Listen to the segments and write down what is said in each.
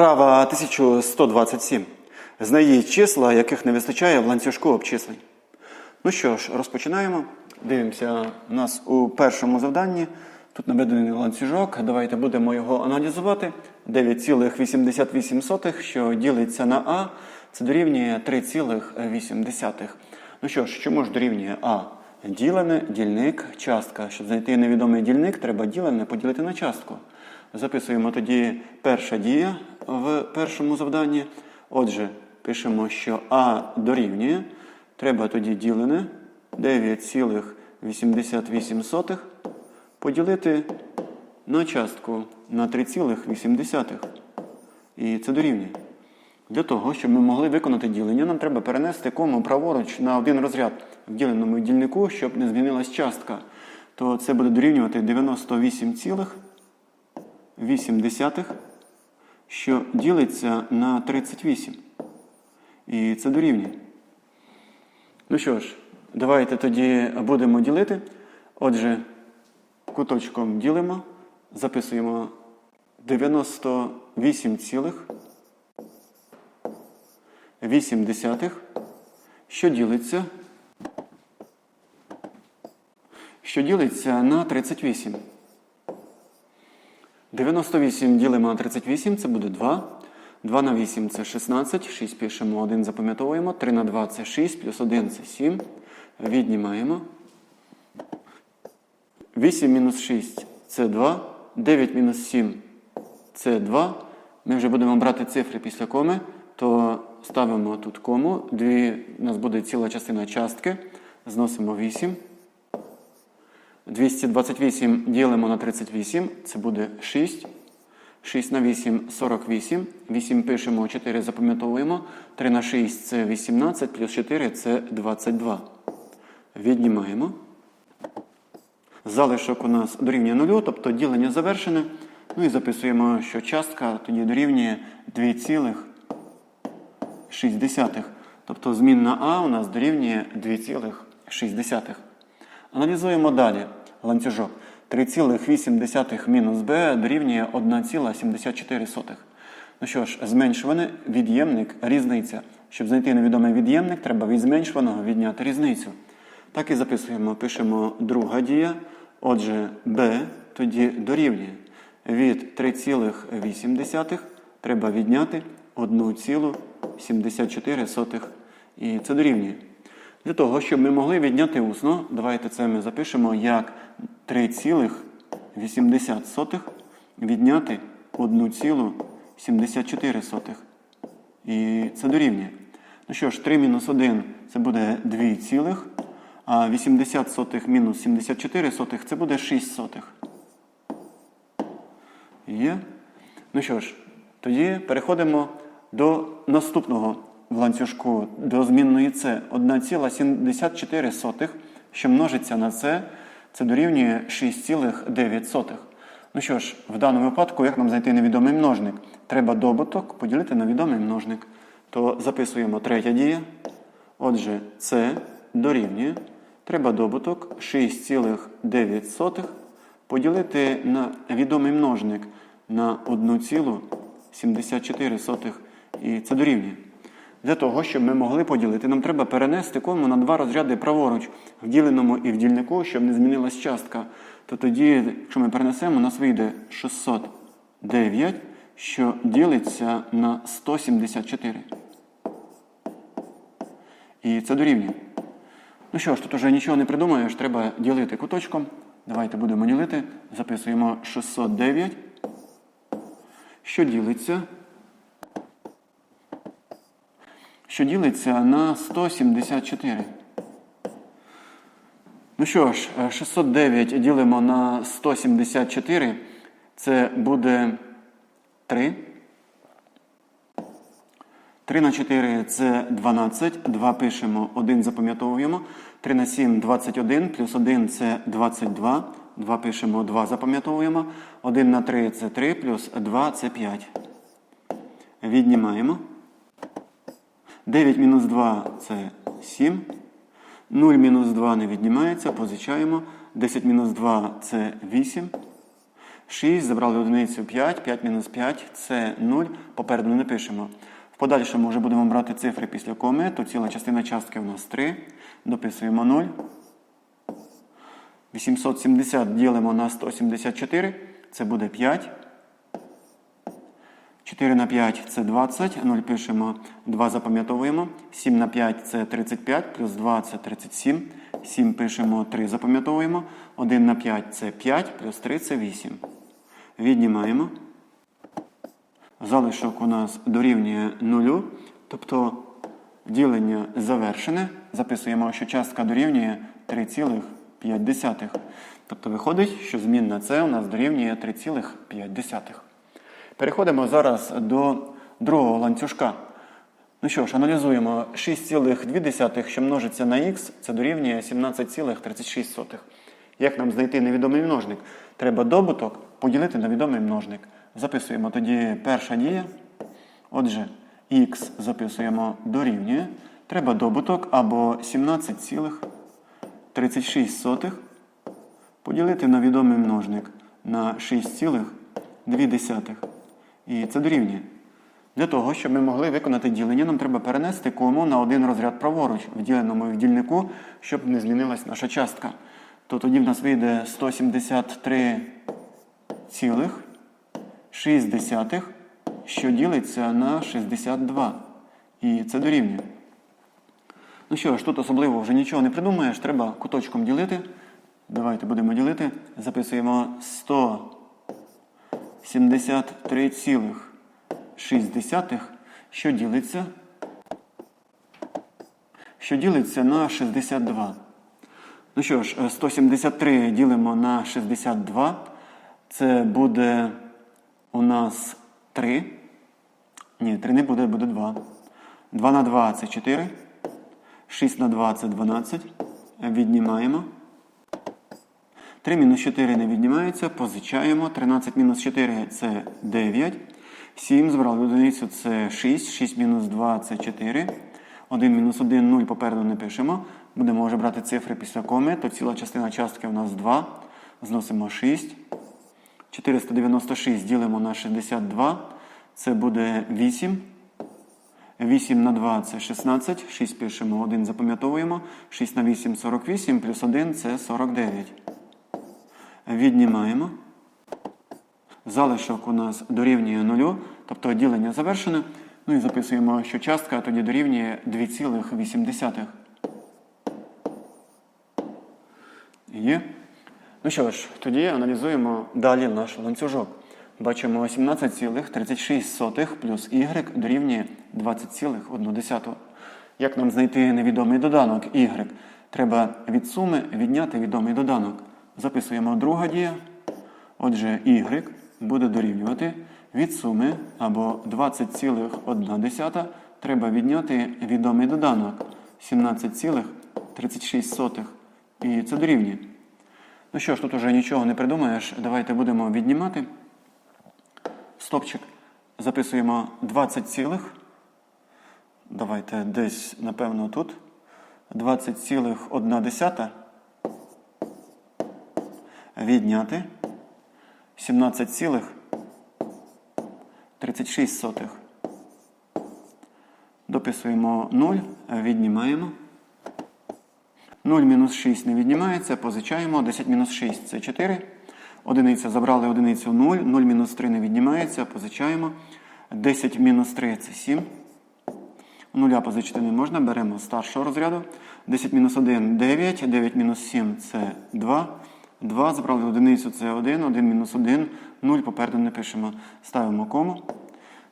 Вправа 1127. Знайдіть числа, яких не вистачає в ланцюжку обчислень. Ну що ж, розпочинаємо. Дивимося у нас у першому завданні. Тут наведений ланцюжок. Давайте будемо його аналізувати. 9,88, що ділиться на А, це дорівнює 3,8. Ну що ж, чому ж дорівнює А? Ділене, дільник, частка. Щоб знайти невідомий дільник, треба ділене поділити на частку. Записуємо тоді перша дія в першому завданні. Отже, пишемо, що А дорівнює. Треба тоді ділене 9,88 поділити на частку на 3,8. І це дорівнює. Для того, щоб ми могли виконати ділення, нам треба перенести кому праворуч на один розряд в діленому дільнику, щоб не змінилась частка. То це буде дорівнювати 98,8, що ділиться на 38. І це дорівнює. Ну що ж, давайте тоді будемо ділити. Отже, куточком ділимо, записуємо 98,8, що ділиться, що ділиться на 38. 98 ділимо на 38, це буде 2. 2 на 8 це 16, 6 пишемо, 1 запам'ятовуємо, 3 на 2 це 6, плюс 1 це 7. Віднімаємо. 8 мінус 6 це 2, 9 мінус 7 це 2. Ми вже будемо брати цифри після коми, то ставимо тут кому. Дві, у нас буде ціла частина частки. Зносимо 8. 228 ділимо на 38, це буде 6. 6 на 8 48. 8 пишемо, 4 запам'ятовуємо. 3 на 6 це 18, плюс 4 це 22. Віднімаємо. Залишок у нас дорівнює 0, тобто ділення завершене. Ну і записуємо, що частка тоді дорівнює 2,6. Тобто змінна А у нас дорівнює 2,6. Аналізуємо далі ланцюжок. 3,8 мінус b дорівнює 1,74. Ну що ж, зменшуване від'ємник різниця. Щоб знайти невідомий від'ємник, треба від зменшуваного відняти різницю. Так і записуємо, пишемо друга дія. Отже, b тоді дорівнює від 3,8 треба відняти 1,74. І це дорівнює. Для того, щоб ми могли відняти усно, давайте це ми запишемо як 3,80 відняти 1,74. І це дорівнює. Ну що ж, 3 мінус 1 це буде 2 цілих, а 80 сотих мінус 74 сотих це буде 6 сотих. Є. Ну що ж, тоді переходимо до наступного в ланцюжку до змінної С 1,74, що множиться на С, це дорівнює 6,9. Ну що ж, в даному випадку, як нам знайти невідомий множник? Треба добуток поділити на відомий множник. То записуємо третя дія. Отже, С дорівнює. Треба добуток 6,9 поділити на відомий множник на 1,74. І це дорівнює. Для того, щоб ми могли поділити, нам треба перенести кому на два розряди праворуч в діленому і в дільнику, щоб не змінилась частка. То тоді, якщо ми перенесемо, у нас вийде 609, що ділиться на 174. І це дорівнює. Ну що ж, тут вже нічого не придумаєш, треба ділити куточком. Давайте будемо ділити. Записуємо 609, що ділиться. Що ділиться на 174. Ну що ж, 609 ділимо на 174, це буде 3. 3 на 4 це 12, 2 пишемо, 1 запам'ятовуємо. 3 на 7 21, плюс 1 це 22. 2 пишемо, 2 запам'ятовуємо. 1 на 3 це 3, плюс 2 це 5. Віднімаємо. 9 мінус 2 це 7. 0 мінус 2 не віднімається, позичаємо. 10 мінус 2 це 8. 6, забрали одиницю 5, 5 мінус 5 це 0, попереду не пишемо. В подальшому вже будемо брати цифри після коми, то ціла частина частки у нас 3, дописуємо 0. 870 ділимо на 174, це буде 5. 4 на 5 це 20, 0 пишемо, 2 запам'ятовуємо. 7 на 5 це 35, плюс 2 це 37. 7 пишемо, 3 запам'ятовуємо. 1 на 5 це 5, плюс 3 це 8. Віднімаємо. Залишок у нас дорівнює 0, тобто ділення завершене. Записуємо, що частка дорівнює 3,5. Тобто виходить, що змінна це у нас дорівнює 3,5. Переходимо зараз до другого ланцюжка. Ну що ж, аналізуємо 6,2, що множиться на х, це дорівнює 17,36. Як нам знайти невідомий множник? Треба добуток поділити на відомий множник. Записуємо тоді перша дія. Отже, х записуємо дорівнює. Треба добуток або 17,36 поділити на відомий множник на 6,2. І це дорівнює. Для того, щоб ми могли виконати ділення, нам треба перенести кому на один розряд праворуч в діленому дільнику, щоб не змінилась наша частка. То тоді в нас вийде 173,6, що ділиться на 62. І це дорівнює. Ну що ж, тут особливо вже нічого не придумаєш, треба куточком ділити. Давайте будемо ділити. Записуємо 100. 73,6, що ділиться, що ділиться на 62. Ну що ж, 173 ділимо на 62. Це буде у нас 3. Ні, 3 не буде, буде 2. 2 на 2 це 4. 6 на 2 це 12. Віднімаємо. 3 мінус 4 не віднімається, позичаємо. 13 мінус 4 це 9. 7 збрали одиницю це 6. 6 мінус 2 це 4. 1 мінус 1 0 попереду не пишемо. Будемо вже брати цифри після коми, то ціла частина частки у нас 2. Зносимо 6. 496 ділимо на 62. Це буде 8. 8 на 2 це 16. 6 пишемо, 1 запам'ятовуємо. 6 на 8 48, плюс 1 це 49. Віднімаємо. Залишок у нас дорівнює 0, тобто ділення завершене. Ну і записуємо, що частка тоді дорівнює 2,8. Є. Ну що ж, тоді аналізуємо далі наш ланцюжок. Бачимо 17,36 плюс y дорівнює 20,1. Як нам знайти невідомий доданок y? Треба від суми відняти відомий доданок. Записуємо друга дія. Отже, y буде дорівнювати від суми або 20,1 треба відняти відомий доданок 17,36. І це дорівнює. Ну що ж, тут уже нічого не придумаєш. Давайте будемо віднімати. Стопчик. Записуємо 20, цілих. давайте десь, напевно, тут. 20,1 відняти 17,36. Дописуємо 0, віднімаємо. 0 мінус 6 не віднімається, позичаємо. 10 мінус 6 це 4. Одиниця забрали одиницю 0. 0 мінус 3 не віднімається, позичаємо. 10 мінус 3 це 7. Нуля позичити не можна, беремо старшого розряду. 10 мінус 1 9, 9 мінус 7 це 2. 2 забрали одиницю це 1, 1 мінус 1, 0 попереду не пишемо. Ставимо кому.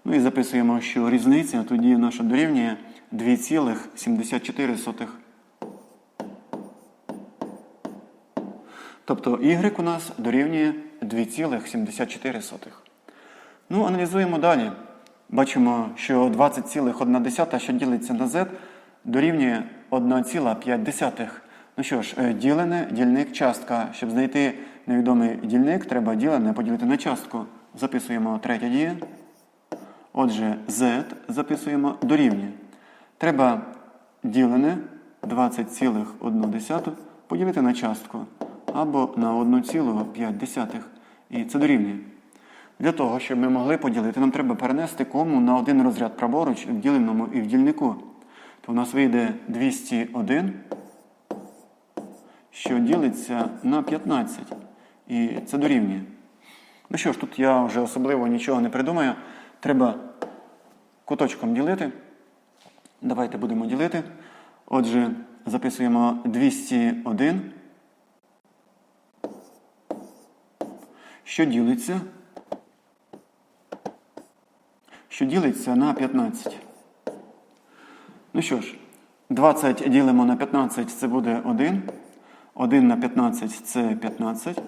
Ну і записуємо, що різниця тоді наша дорівнює 2,74. Тобто y у нас дорівнює 2,74. Ну, аналізуємо далі. Бачимо, що 20,1, що ділиться на z, дорівнює 1,5. Ну що ж, е, ділене, дільник, частка. Щоб знайти невідомий дільник, треба ділене поділити на частку. Записуємо третя дія. Отже, z записуємо дорівнює. Треба ділене 20,1 поділити на частку або на 1,5. І це дорівнює. Для того, щоб ми могли поділити, нам треба перенести кому на один розряд праворуч в діленому і в дільнику. То в нас вийде 201, що ділиться на 15. І це дорівнює. Ну що ж, тут я вже особливо нічого не придумаю. Треба куточком ділити. Давайте будемо ділити. Отже, записуємо 201, що ділиться, що ділиться на 15. Ну що ж, 20 ділимо на 15, це буде 1. 1 на 15 це 15.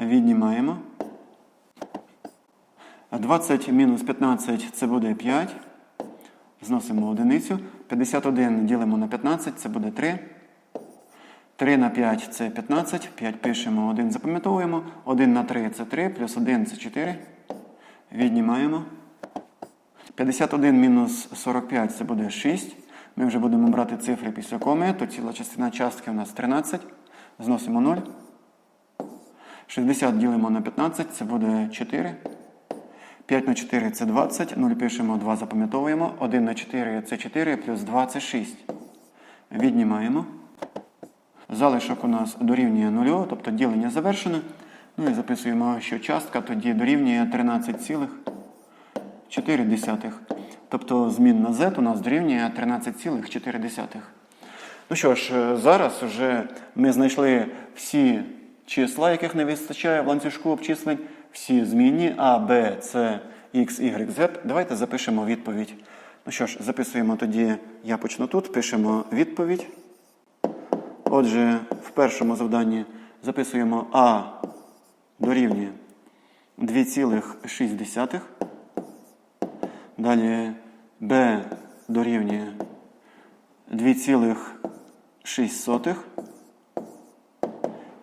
Віднімаємо. 20 мінус 15 це буде 5. Зносимо одиницю. 51 ділимо на 15, це буде 3. 3 на 5 це 15. 5 пишемо, 1 запам'ятовуємо. 1 на 3 це 3, плюс 1 це 4. Віднімаємо. 51 мінус 45 це буде 6. Ми вже будемо брати цифри після коми, то ціла частина частки у нас 13. Зносимо 0. 60 ділимо на 15, це буде 4. 5 на 4 це 20. 0 пишемо, 2 запам'ятовуємо. 1 на 4 це 4, плюс 2 це 6. Віднімаємо. Залишок у нас дорівнює 0, тобто ділення завершено. Ну і записуємо, що частка тоді дорівнює 13,4. Тобто змінна z у нас дорівнює 13,4. Ну що ж, е, зараз вже ми знайшли всі числа, яких не вистачає в ланцюжку обчислень, всі змінні А, Б, С, X, Y, Z. Давайте запишемо відповідь. Ну що ж, записуємо тоді, я почну тут, пишемо відповідь. Отже, в першому завданні записуємо А дорівнює 2,6. Далі Б дорівнює 2,6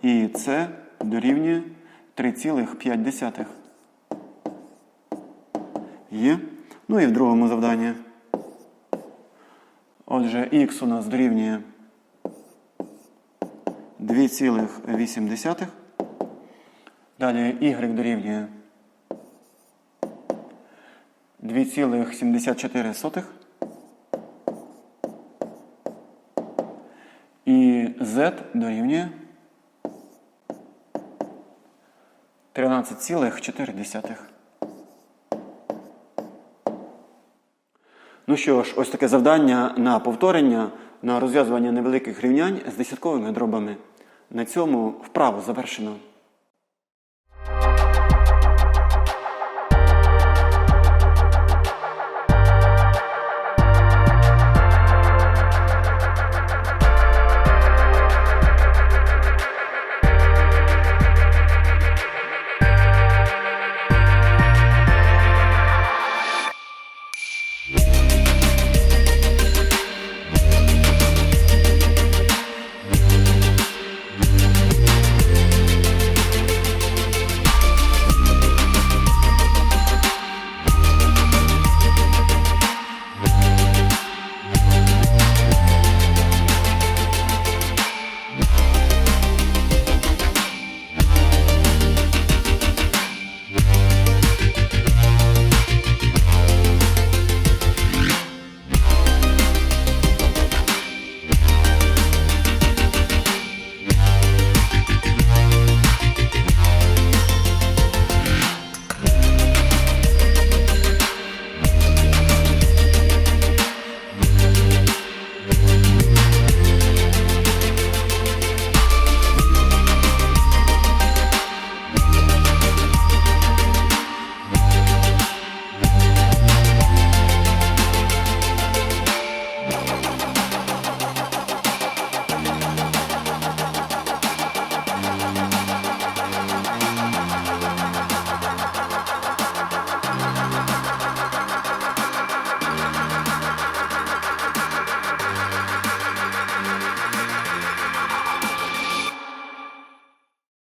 і С дорівнює 3,5. Є. Ну і в другому завданні. Отже, х у нас дорівнює 2,8. Далі y дорівнює 2,74. Z дорівнює 13,4. Ну що ж, ось таке завдання на повторення, на розв'язування невеликих рівнянь з десятковими дробами. На цьому вправо завершено.